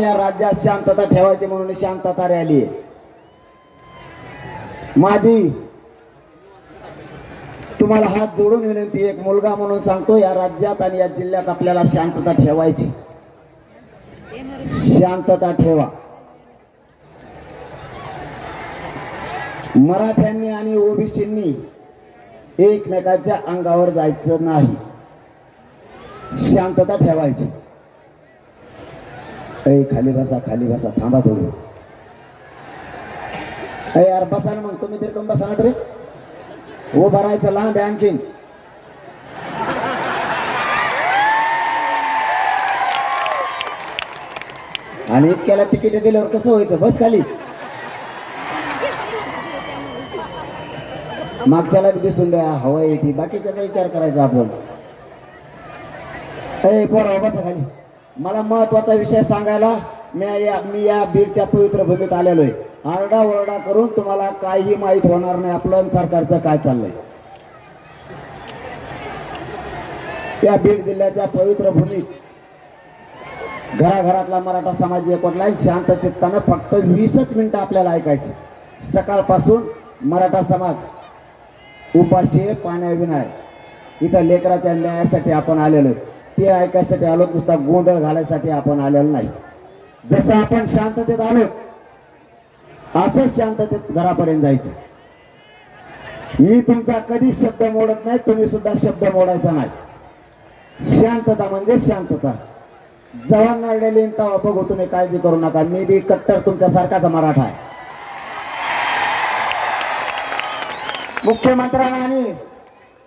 या राज्यात शांतता ठेवायची म्हणून शांतता रॅली. आहे माझी तुम्हाला हात जोडून विनंती एक मुलगा म्हणून सांगतो या राज्यात आणि या जिल्ह्यात आपल्याला शांतता ठेवायची. शांतता ठेवा. मराठ्यांनी आणि ओबीसींनी एकमेकाच्या अंगावर जायचं नाही. शांतता ठेवायची. ऐ खाली बसा खाली बसा थांबा थोडी. ऐ यार बसा ना मग. तुम्ही तरी कम बसा ना तरी. हो राहायचं लांब आणखीन. आणि इतक्याला तिकीट दिल्यावर कसं व्हायचं? बस खाली. मागच्याला बी दिसून द्या हवा येते. बाकीचा विचार करायचा आपण? ए पोरा बसा खाली. मला महत्त्वाचा विषय सांगायला मी या मी या बीडच्या पवित्र भूमीत आलेलो आहे आरडा ओरडा करून तुम्हाला काहीही माहीत होणार नाही. आपलं सरकारचं काय चाललंय? या बीड जिल्ह्याच्या पवित्र भूमीत घराघरातला मराठा समाज एकवटलाय. शांत चित्तानं फक्त वीसच मिनिटं आपल्याला ऐकायचे. सकाळपासून मराठा समाज उपाशी पाण्याविना आहे. इथं लेकराच्या न्यायासाठी आपण आलेलो आहे. ते ऐकायसाठी आलो नुसता गोंधळ घालायसाठी आपण आलेलो नाही. जसं आपण शांततेत आलो असंच शांततेत घरापर्यंत जायचं. मी तुमचा कधीच शब्द मोडत नाही तुम्ही सुद्धा शब्द मोडायचा नाही. शांतता म्हणजे शांतता. जवान नारडेली तेव्हा बघू तुम्ही काळजी करू नका. मी बी कट्टर तुमच्यासारखाच मराठा आहे. मुख्यमंत्र्यांना आणि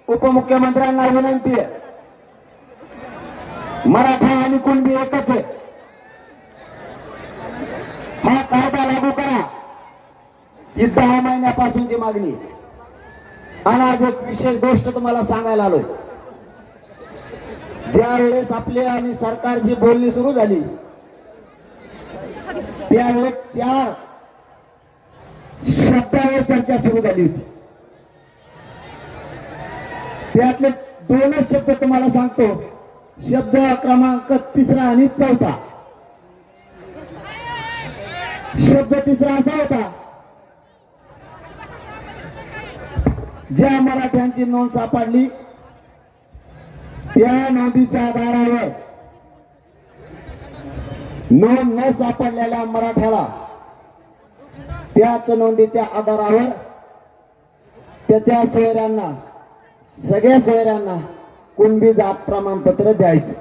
उपमुख्यमंत्र्यांना विनंती आहे. मराठा आणि कुणबी एकच आहे. हा कायदा लागू करा. ही दहा महिन्यापासूनची मागणी आणि आज एक विशेष गोष्ट तुम्हाला सांगायला आलोय. ज्या वेळेस आपले आणि सरकारची बोलणी सुरू झाली त्यावेळेस चार शब्दावर चर्चा सुरू झाली होती. त्यातले दोनच शब्द तुम्हाला सांगतो. शब्द क्रमांक तिसरा आणि चौथा. शब्द तिसरा असा होता. ज्या मराठ्यांची नोंद सापडली त्या नोंदीच्या आधारावर नोंद न सापडलेल्या मराठ्याला त्याच नोंदीच्या आधारावर त्याच्या सोयऱ्यांना सगळ्या सोयऱ्यांना कुणबी जात प्रमाणपत्र द्यायचं.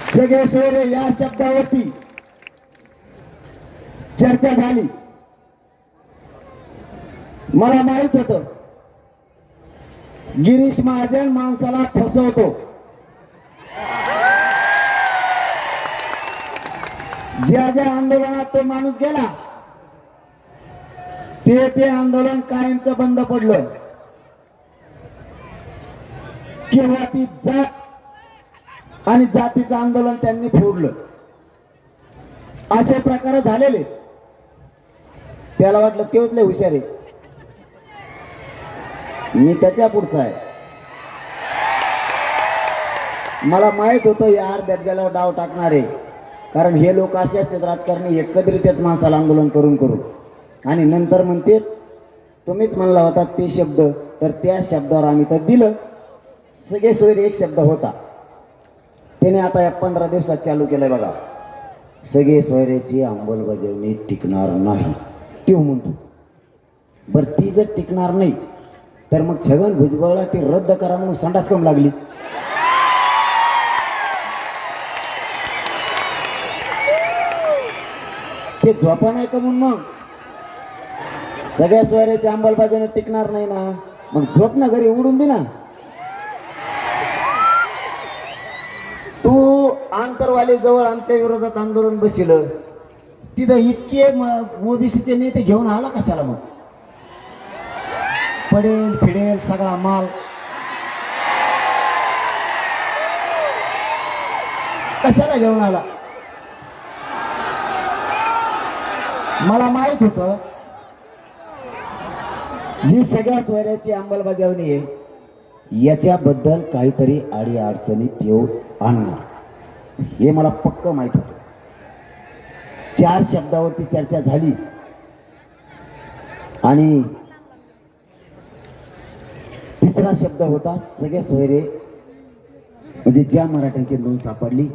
सगळे सोयरे या शब्दावरती चर्चा झाली. मला माहीत होतं. गिरीश महाजन माणसाला फसवतो. ज्या ज्या आंदोलनात तो माणूस गेला ते ते आंदोलन कायमचं बंद पडलं. केव्हा ती जात आणि जातीचं आंदोलन त्यांनी फोडलं. असे प्रकार झालेले. त्याला वाटलं तेच लय हुशार आहे. मी त्याच्या पुढचा आहे. मला माहीत होतं यार अर्ध्यात गेल्यावर डाव टाकणार आहे. कारण हे लोक असे असतात राजकारणी एकत्रित माणसाला आंदोलन करून करू आणि नंतर म्हणते तुम्हीच म्हणला होता ते शब्द तर त्या शब्दावर आम्ही तर दिलं. सगळे सोयरे एक शब्द होता. त्याने आता या पंधरा दिवसात चालू केलंय बघा. सगळे सोयरेची अंमलबजावणी टिकणार नाही तो म्हणतो. बरं ती जर टिकणार नाही तर मग छगन भुजबळला ती रद्द करा म्हणून संडास कम लागली. ते झोपा नाही का म्हणून मग? सगळ्या सोयऱ्याची अंमलबजावणी टिकणार नाही ना. मग झोप ना घरी उडून दे ना. आंतरवाले जवळ आमच्या विरोधात आंदोलन बसिलं. तिथं इतके ओबीसीचे नेते घेऊन आला कशाला मग? पडेल फिडेल सगळा माल. कशाला घेऊन आला? मला माहीत होत जी सगळ्या सोयऱ्याची अंमलबजावणी आहे याच्याबद्दल काहीतरी आडी अडचणीत येऊ आणणार. हे मला पक्क माहीत होतं. चार शब्दावरती चर्चा झाली. आणि तिसरा शब्द होता सगळे सोयरे म्हणजे ज्या मराठ्यांची नोंद सापडली